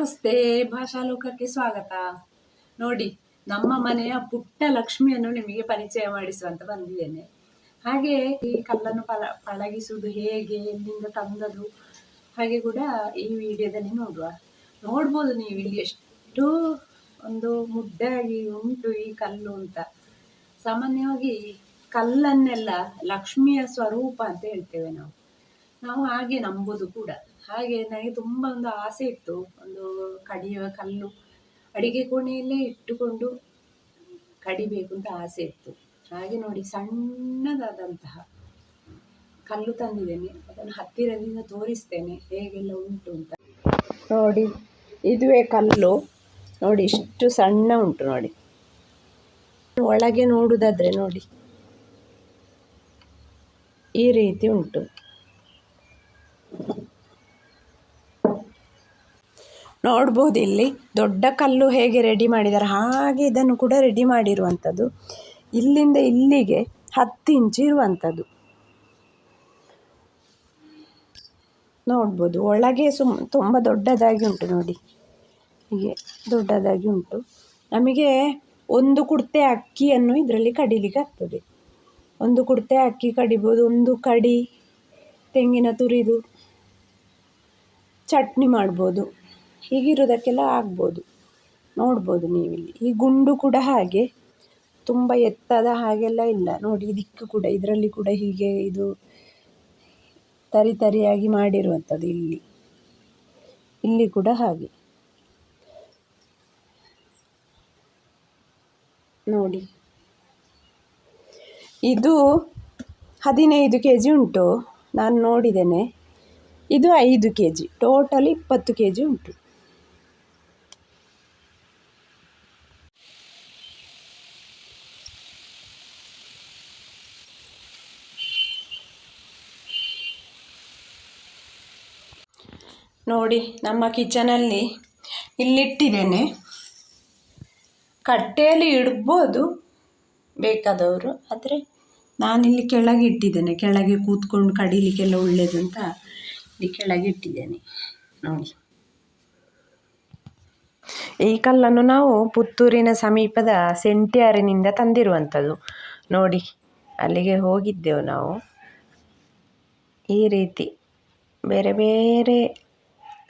ನಮಸ್ತೆ ಭಾಷಾಲೋಕಕ್ಕೆ ಸ್ವಾಗತ. ನೋಡಿ, ನಮ್ಮ ಮನೆಯ ಪುಟ್ಟ ಲಕ್ಷ್ಮಿಯನ್ನು ನಿಮಗೆ ಪರಿಚಯ ಮಾಡಿಸುವಂತ ಬಂದಿದ್ದೇನೆ. ಹಾಗೆ ಈ ಕಲ್ಲನ್ನು ಪಳ ಪಳಗಿಸುವುದು ಹೇಗೆ, ಎಲ್ಲಿಂದ ತಂದದು ಹಾಗೆ ಕೂಡ ಈ ವಿಡಿಯೋದಲ್ಲಿ ನೋಡುವ. ನೋಡ್ಬೋದು ನೀವು ಇಲ್ಲಿ ಎಷ್ಟು ಒಂದು ಮುದ್ದಾಗಿ ಉಂಟು ಈ ಕಲ್ಲು ಅಂತ. ಸಾಮಾನ್ಯವಾಗಿ ಕಲ್ಲನ್ನೆಲ್ಲ ಲಕ್ಷ್ಮಿಯ ಸ್ವರೂಪ ಅಂತ ಹೇಳ್ತೇವೆ ನಾವು. ನಾವು ಹಾಗೆ ನಂಬೋದು ಕೂಡ. ಹಾಗೆ ನನಗೆ ತುಂಬ ಒಂದು ಆಸೆ ಇತ್ತು. ಒಂದು ಕಡಿಯುವ ಕಲ್ಲು, ಅಡಿಗೆ ಕೋಣೆಯಲ್ಲೇ ಇಟ್ಟುಕೊಂಡು ಕಡಿಬೇಕು ಅಂತ ಆಸೆ ಇತ್ತು. ಹಾಗೆ ನೋಡಿ ಸಣ್ಣದಾದಂತಹ ಕಲ್ಲು ತಂದಿದ್ದೇನೆ. ಅದನ್ನು ಹತ್ತಿರದಿಂದ ತೋರಿಸ್ತೇನೆ ಹೇಗೆಲ್ಲ ಉಂಟು ಅಂತ. ನೋಡಿ, ಇದುವೇ ಕಲ್ಲು. ನೋಡಿ, ಇಷ್ಟು ಸಣ್ಣ ಉಂಟು ನೋಡಿ. ಒಳಗೆ ನೋಡುವುದಾದ್ರೆ ನೋಡಿ. ಈ ರೀತಿ ಉಂಟು. ನೋಡ್ಬೋದು ಇಲ್ಲಿ. ದೊಡ್ಡ ಕಲ್ಲು ಹೇಗೆ ರೆಡಿ ಮಾಡಿದ್ದಾರೆ ಹಾಗೆ ಇದನ್ನು ಕೂಡ ರೆಡಿ ಮಾಡಿರುವಂಥದ್ದು. ಇಲ್ಲಿಂದ ಇಲ್ಲಿಗೆ ಹತ್ತು ಇಂಚು ಇರುವಂಥದ್ದು. ನೋಡ್ಬೋದು, ಒಳಗೆ ಸುಮ್ ತುಂಬ ದೊಡ್ಡದಾಗಿ ಉಂಟು ನೋಡಿ. ಹೀಗೆ ದೊಡ್ಡದಾಗಿ ಉಂಟು. ನಮಗೆ ಒಂದು ಕುಡ್ತೆ ಅಕ್ಕಿಯನ್ನು ಇದರಲ್ಲಿ ಕಡಿಲಿಕ್ಕೆ ಆಗ್ತದೆ. ಒಂದು ಕುಡ್ತೆ ಅಕ್ಕಿ ಕಡಿಬೋದು, ಒಂದು ಕಡಿ ತೆಂಗಿನ ತುರಿದು ಚಟ್ನಿ ಮಾಡ್ಬೋದು. ಹೀಗಿರೋದಕ್ಕೆಲ್ಲ ಆಗ್ಬೋದು. ನೋಡ್ಬೋದು ನೀವಿಲ್ಲಿ. ಈ ಗುಂಡು ಕೂಡ ಹಾಗೆ, ತುಂಬ ಎತ್ತದ ಹಾಗೆಲ್ಲ ಇಲ್ಲ. ನೋಡಿ ದಿಕ್ಕು ಕೂಡ, ಇದರಲ್ಲಿ ಕೂಡ ಹೀಗೆ ಇದು ತರಿ ತರಿಯಾಗಿ ಮಾಡಿರುವಂಥದ್ದು ಇಲ್ಲಿ. ಇಲ್ಲಿ ಕೂಡ ಹಾಗೆ. ನೋಡಿ. ಇದು ಹದಿನೈದು ಕೆ ಜಿ ಉಂಟು. ನಾನು ನೋಡಿದ್ದೇನೆ. ಇದು ಐದು ಕೆ ಜಿ ಟೋಟಲ್ ಇಪ್ಪತ್ತು ಕೆ ಜಿ ಉಂಟು. ನೋಡಿ, ನಮ್ಮ ಕಿಚನಲ್ಲಿ ಇಲ್ಲಿಟ್ಟಿದ್ದೇನೆ. ಕಟ್ಟೆಯಲ್ಲಿ ಇಡ್ಬೋದು ಬೇಕಾದವರು, ಆದರೆ ನಾನಿಲ್ಲಿ ಕೆಳಗೆ ಇಟ್ಟಿದ್ದೇನೆ. ಕೆಳಗೆ ಕೂತ್ಕೊಂಡು ಕಡಿಲಿಕ್ಕೆಲ್ಲ ಒಳ್ಳೇದು ಅಂತ ಇಲ್ಲಿ ಕೆಳಗೆ ಇಟ್ಟಿದ್ದೇನೆ. ನೋಡಿ. ಈ ಕಲ್ಲನ್ನು ನಾವು ಪುತ್ತೂರಿನ ಸಮೀಪದ ಸೆಂಟ್ಯಾರಿನಿಂದ ತಂದಿರುವಂಥದ್ದು. ನೋಡಿ, ಅಲ್ಲಿಗೆ ಹೋಗಿದ್ದೆವು ನಾವು. ಈ ರೀತಿ ಬೇರೆ ಬೇರೆ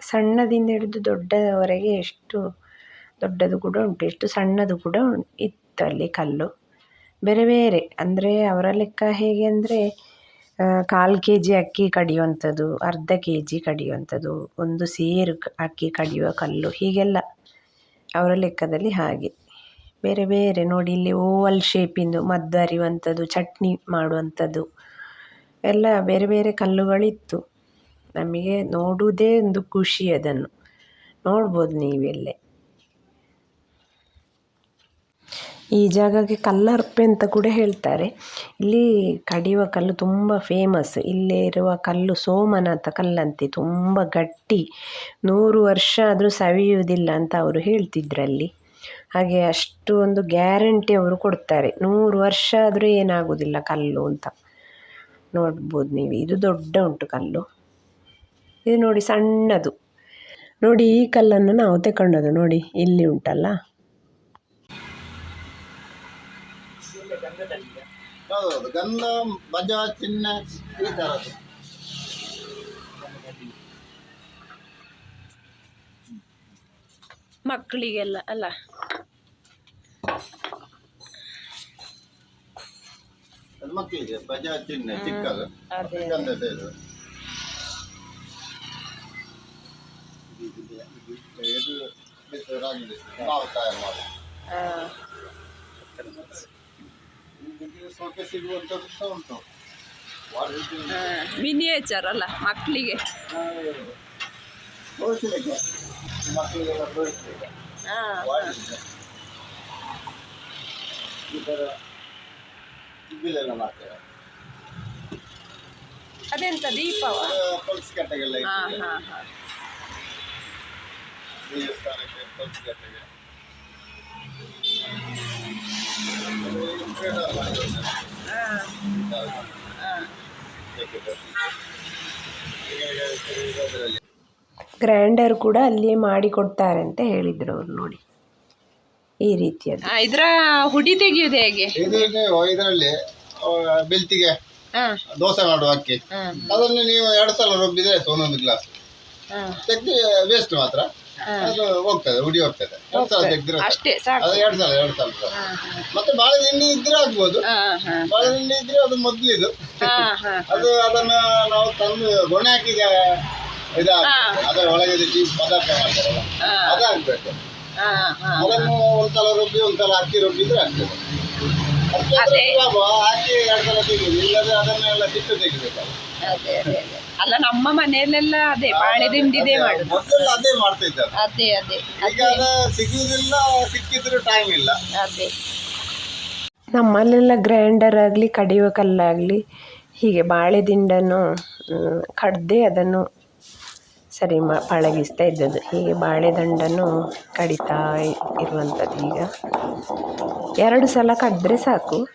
ಸಣ್ಣದಿಂದ ಹಿಡಿದು ದೊಡ್ಡದವರೆಗೆ ಎಷ್ಟು ದೊಡ್ಡದು ಕೂಡ ಉಂಟು. ಎಷ್ಟು ಸಣ್ಣದು ಕೂಡ ಇತ್ತು ಅಲ್ಲಿ ಕಲ್ಲು. ಬೇರೆ ಬೇರೆ, ಅಂದರೆ ಅವರ ಲೆಕ್ಕ ಹೇಗೆ ಅಂದರೆ ಕಾಲು ಕೆ ಜಿ ಅಕ್ಕಿ ಕಡಿಯುವಂಥದ್ದು, ಅರ್ಧ ಕೆ ಜಿ ಕಡಿಯುವಂಥದ್ದು, ಒಂದು ಸೇರು ಅಕ್ಕಿ ಕಡಿಯುವ ಕಲ್ಲು, ಹೀಗೆಲ್ಲ ಅವರ ಲೆಕ್ಕದಲ್ಲಿ ಹಾಗೆ. ಬೇರೆ ಬೇರೆ, ನೋಡಿ ಇಲ್ಲಿ ಓವಲ್ ಶೇಪಿಂದು, ಮದ್ದು ಅರಿಯುವಂಥದ್ದು ಚಟ್ನಿ ಮಾಡುವಂಥದ್ದು, ಎಲ್ಲ ಬೇರೆ ಬೇರೆ ಕಲ್ಲುಗಳಿತ್ತು. ನಮಗೆ ನೋಡುವುದೇ ಒಂದು ಖುಷಿ ಅದನ್ನು. ನೋಡ್ಬೋದು ನೀವೆಲ್ಲೇ ಈ ಜಾಗಕ್ಕೆ ಕಲ್ಲರ್ಪೆ ಅಂತ ಕೂಡ ಹೇಳ್ತಾರೆ. ಇಲ್ಲಿ ಕಡಿಯುವ ಕಲ್ಲು ತುಂಬ ಫೇಮಸ್ ಇಲ್ಲೇ ಇರುವ ಕಲ್ಲು ಸೋಮನಾಥ ಕಲ್ಲಂತೆ, ತುಂಬ ಗಟ್ಟಿ. ನೂರು ವರ್ಷ ಆದರೂ ಸವಿಯುವುದಿಲ್ಲ ಅಂತ ಅವರು ಹೇಳ್ತಿದ್ರಲ್ಲಿ. ಹಾಗೆ ಅಷ್ಟು ಒಂದು ಗ್ಯಾರಂಟಿ ಅವರು ಕೊಡ್ತಾರೆ. ನೂರು ವರ್ಷ ಆದರೂ ಏನಾಗುವುದಿಲ್ಲ ಕಲ್ಲು ಅಂತ. ನೋಡ್ಬೋದು ನೀವು. ಇದು ದೊಡ್ಡ ಉಂಟು ಕಲ್ಲು. ಇದು ನೋಡಿ ಸಣ್ಣದು. ನೋಡಿ ಈ ಕಲ್ಲನ್ನು ನಾವು ತಗೊಂಡದು ನೋಡಿ ಇಲ್ಲಿ ಉಂಟಲ್ಲ? ಹೌದು ಗಂಧ ಬಜ ಚಿನ್ನ ಈ ಥರದ್ದು ಮಕ್ಕಳಿಗೆಲ್ಲ ಅಲ್ಲ? ಅದು ಮಕ್ಕಳಿಗೆ ಬಜಾ ಚಿನ್ನ ಚಿಕ್ಕದು. ಅದೇ. ಗಂಧದ ಇದು ಇದು ಇದು ರಾಗಿ ಮಾವು ತಯಾರು ಮಾಡಿ ಸ್ವಲ್ಪ ಸಿಗುವಂಥದ್ದು ಸಹ ಉಂಟು ಮಿನಿಯೇಚರ್ ಅಲ್ಲ ಮಕ್ಕಳಿಗೆ ಮಕ್ಕಳಿಗೆಲ್ಲ ವಾರಕ್ಕೆ ಈ ಥರ ಅದೆಂತ ದೀಪವ? ಪಲ್ಸ್ ಕಟ್ಟೆಗೆಲ್ಲ ಹಾ ಇಟ್ಟಿದ್ದೇವೆ. ಹಾ ಹಾ ದೇವಸ್ಥಾನಕ್ಕೆ ಪಲ್ಸ್ ಕಟ್ಟೆಗೆ ಅದು ಇಂಪ್ರೇಟರ್ ಮಾಡಿರೋದು. ಹಾ ಹಾ ಬೇಕಿದ್ರೆ. ಈಗ ಇದರಲ್ಲಿ ಗ್ರ್ಯಾಂಡರ್ ಕೂಡ ಅಲ್ಲಿ ಮಾಡಿ ಕೊಡ್ತಾರೆ ಅಂತ ಹೇಳಿದ್ರು ಅವ್ರು ನೋಡಿ. ಈ ರೀತಿಯದ್ದು ಇದರ ಹುಡಿ ತೆಗೆಯುವುದು ಹೇಗೆ? ಇದರಲ್ಲಿ ಬೆಲ್ತಿಗೆ ಹಾ. ದೋಸೆ ಮಾಡುವ ಅಕ್ಕಿ ಹಾ ಅದನ್ನು ನೀವು ಎರಡು ಸಲ ರುಬ್ಬಿದ್ರೆ ಒಂದೊಂದು ಗ್ಲಾಸ್ ತೆಗ್ದು ವೇಸ್ಟ್ ಮಾತ್ರ. ಅದು ಹೋಗ್ತದೆ ಉಡಿ ಹೋಗ್ತದೆ. ಎರಡು ಸಲ ತೆಗ್ದ್ರೆ ಅಷ್ಟೇ ಸಾಕು. ಅದು ಎರಡು ಸಲ ಎರಡು ಸಲ ಹಾ ಮತ್ತೆ ಬಾಳೆ ಎಣ್ಣೆ ಇದ್ರೆ ಆಗ್ಬೋದು. ಹಾ ಹಾ. ಬಾಳೆ ಎಣ್ಣೆ ಇದ್ರೆ ಅದು ಮೊದ್ಲಿದು. ಹಾ ಹಾ ಅದು ಅದನ್ನ ನಾವು ತಂದು ಗೊಣೆ ಹಾಕಿದ ಇದು ಅದರ ಒಳಗೆ ಪದಾರ್ಥ ಮಾಡ್ತಾರಲ್ಲ ಹಾ. ಅದಾಗ್ಬೇಕು. ಹಾ ಹಾ. ಅದನ್ನು ಒಂದ್ಸಲ ರುಬ್ಬಿ ಒಂದ್ಸಲ ಅಕ್ಕಿ ರುಬ್ಬಿದ್ರೆ ಆಗ್ತದೆ. ಅದೇ. ಅದೇ ಅದೇ ಅಲ್ಲ ನಮ್ಮ ಮನೆಯಲ್ಲೆಲ್ಲ ಅದೇ ಬಾಳೆ ದಿಂಡಿದೆ ಮಾಡುದು. ಅದೇ ಮಾಡ್ತಾ ಇದ್ದಾರೆ ಅದೇ ಅದೇ ಈಗ ಅದ. ಸಿಗುವುದಿಲ್ಲ ಸಿಕ್ಕಿದ್ರು ಟೈಮ್ ಇಲ್ಲ. ಅದೇ. ನಮ್ಮಲ್ಲೆಲ್ಲ ಗ್ರೈಂಡರ್ ಆಗಲಿ ಕಡಿಯುವ ಕಲ್ಲಾಗಲಿ ಹೀಗೆ ಬಾಳೆ ದಿಂಡನ್ನು ಕಡ್ದೆ ಅದನ್ನು ಸರಿ ಮ, ಪಳಗಿಸ್ತಾ ಇದ್ದದ್ದು. ಹೀಗೆ ಬಾಳೆದಂಡನ್ನು ಕಡಿತಾ ಇರುವಂಥದ್ದು ಈಗ. ಎರಡು ಸಲ ಕಡಿದ್ರೆ ಸಾಕು.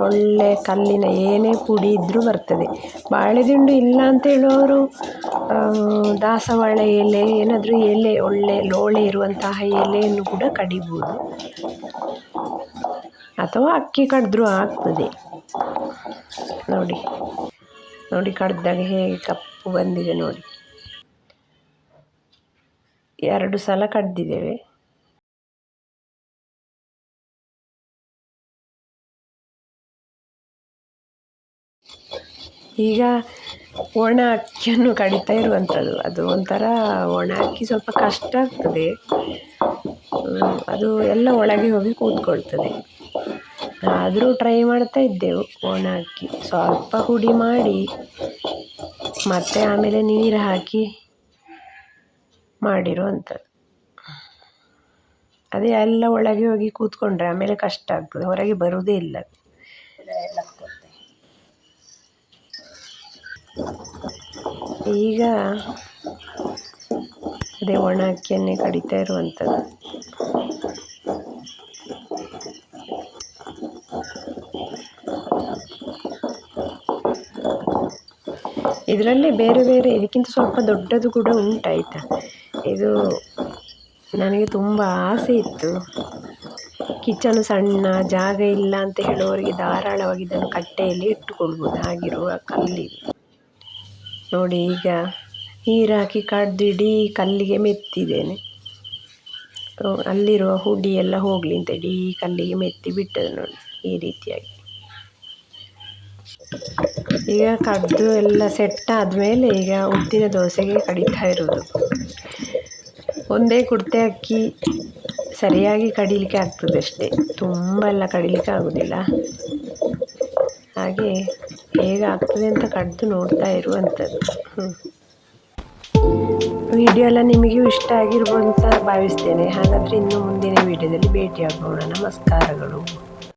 ಒಳ್ಳೆ ಕಲ್ಲಿನ ಏನೇ ಪುಡಿ ಇದ್ದರೂ ಬರ್ತದೆ. ಬಾಳೆದಿಂಡು ಇಲ್ಲ ಅಂತ ಹೇಳುವವರು ದಾಸವಾಳ ಎಲೆ, ಏನಾದರೂ ಎಲೆ, ಒಳ್ಳೆ ಲೋಳೆ ಇರುವಂತಹ ಎಲೆಯನ್ನು ಕೂಡ ಕಡಿಬೋದು. ಅಥವಾ ಅಕ್ಕಿ ಕಡಿದ್ರೂ ಆಗ್ತದೆ. ನೋಡಿ. ನೋಡಿ ಕಡ್ದಾಗ ಹೇಗೆ ಕಪ್ಪು ಬಂದಿದೆ ನೋಡಿ. ಎರಡು ಸಲ ಕಡ್ದಿದ್ದೇವೆ. ಈಗ ಒಣ ಅಕ್ಕಿಯನ್ನು ಕಡಿತಾ ಇರುವಂಥದ್ದು. ಅದು ಒಂಥರ ಒಣ ಅಕ್ಕಿ ಸ್ವಲ್ಪ ಕಷ್ಟ ಆಗ್ತದೆ. ಅದು ಎಲ್ಲ ಒಳಗೆ ಹೋಗಿ ಕೂತ್ಕೊಳ್ತದೆ. ಆದರೂ ಟ್ರೈ ಮಾಡ್ತಾ ಇದ್ದೆವು ಒಣ ಅಕ್ಕಿ ಸ್ವಲ್ಪ ಹುಡಿ ಮಾಡಿ, ಮತ್ತೆ ಆಮೇಲೆ ನೀರು ಹಾಕಿ ಮಾಡಿರುವಂಥದ್ದು ಅದೇ ಎಲ್ಲ ಒಳಗೆ ಹೋಗಿ ಕೂತ್ಕೊಂಡ್ರೆ ಆಮೇಲೆ ಕಷ್ಟ ಆಗ್ತದೆ, ಹೊರಗೆ ಬರುವುದೇ ಇಲ್ಲ. ಈಗ ಅದೇ ಒಣ ಅಕ್ಕಿಯನ್ನೇ ಕಡಿತಾ ಇರುವಂಥದ್ದು ಇದರಲ್ಲೇ ಬೇರೆ ಬೇರೆ ಇದಕ್ಕಿಂತ ಸ್ವಲ್ಪ ದೊಡ್ಡದು ಕೂಡ ಉಂಟಾಯಿತಾ. ಇದು ನನಗೆ ತುಂಬ ಆಸೆ ಇತ್ತು. ಕಿಚನು ಸಣ್ಣ, ಜಾಗ ಇಲ್ಲ ಅಂತ ಹೇಳುವವರಿಗೆ ಧಾರಾಳವಾಗಿ ಇದನ್ನು ಕಟ್ಟೆಯಲ್ಲಿ ಇಟ್ಟುಕೊಳ್ಬೋದು. ಹಾಗಿರುವ ಕಲ್ಲಿ ನೋಡಿ ಈಗ ನೀರು ಹಾಕಿ ಕಡ್ದು ಇಡೀ ಕಲ್ಲಿಗೆ ಮೆತ್ತಿದ್ದೇನೆ. ಅಲ್ಲಿರುವ ಹುಡಿ ಎಲ್ಲ ಹೋಗಲಿ ಅಂತ ಇಡೀ ಕಲ್ಲಿಗೆ ಮೆತ್ತಿ ಬಿಟ್ಟದ್ದು ನೋಡಿ, ಈ ರೀತಿಯಾಗಿ. ಈಗ ಕಡ್ದು ಎಲ್ಲ ಸೆಟ್ ಆದಮೇಲೆ ಈಗ ಉದ್ದಿನ ದೋಸೆಗೆ ಕಡಿತಾ ಇರೋದು. ಒಂದೇ ಕುಡ್ತೆ ಅಕ್ಕಿ ಸರಿಯಾಗಿ ಕಡಿಲಿಕ್ಕೆ ಆಗ್ತದೆ ಅಷ್ಟೇ. ತುಂಬ ಎಲ್ಲ ಕಡಿಲಿಕ್ಕೆ ಆಗೋದಿಲ್ಲ. ಹಾಗೆ ಹೇಗೆ ಆಗ್ತದೆ ಅಂತ ಕಡ್ದು ನೋಡ್ತಾ ಇರುವಂಥದ್ದು. ಹ್ಞೂ ವಿಡಿಯೋ ಎಲ್ಲ ನಿಮಗೂ ಇಷ್ಟ ಆಗಿರ್ಬೋದು ಅಂತ ಭಾವಿಸ್ತೇನೆ. ಹಾಗಾದರೆ ಇನ್ನು ಮುಂದಿನ ವಿಡಿಯೋದಲ್ಲಿ ಭೇಟಿಯಾಗೋಣ. ನಮಸ್ಕಾರಗಳು.